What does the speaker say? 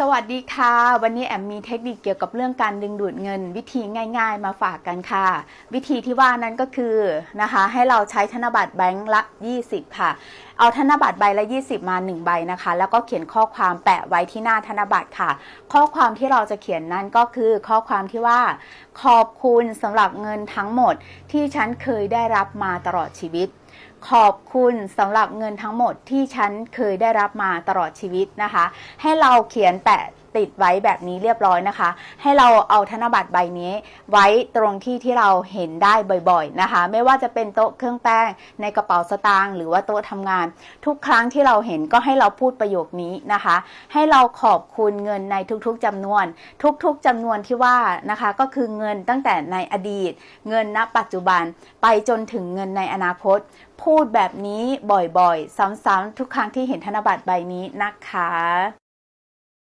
สวัสดีค่ะ วันนี้แอมมีเทคนิคเกี่ยวกับเรื่องการดึงดูดเงิน วิธีง่าย ๆ มาฝากกันค่ะ วิธีที่ว่านั้นก็คือนะคะ ให้เราใช้ธนบัตรแบงค์ละ 20 ค่ะ เอาธนบัตรใบละ 20 มา 1 ใบนะคะ แล้วก็เขียนข้อความแปะไว้ที่หน้าธนบัตรค่ะ ข้อความที่เราจะเขียนนั้นก็คือข้อความที่ว่า ขอบคุณสำหรับเงินทั้งหมดที่ฉันเคยได้รับมาตลอดชีวิตขอบคุณสำหรับเงินทั้งหมดที่ฉันเคยได้รับมาตลอดชีวิตนะคะ ให้เราเขียนแปะ ติดไว้แบบนี้เรียบร้อยนะคะ ให้เราเอาธนบัตรใบนี้ ไว้ตรงที่ที่เราเห็นได้บ่อยๆนะคะ ไม่ว่าจะเป็นโต๊ะเครื่องแป้งในกระเป๋าสตางค์หรือว่าโต๊ะทำงาน ทุกครั้งที่เราเห็นก็ให้เราพูดประโยคนี้นะคะ ให้เราขอบคุณเงินในทุกๆจำนวน ทุกๆจำนวนที่ว่านะคะ ก็คือเงินตั้งแต่ในอดีต เงินณ ปัจจุบันไปจนถึงเงินในอนาคต พูดแบบนี้บ่อยๆ ซ้ำๆทุกครั้งที่เห็นธนบัตรใบนี้นะคะ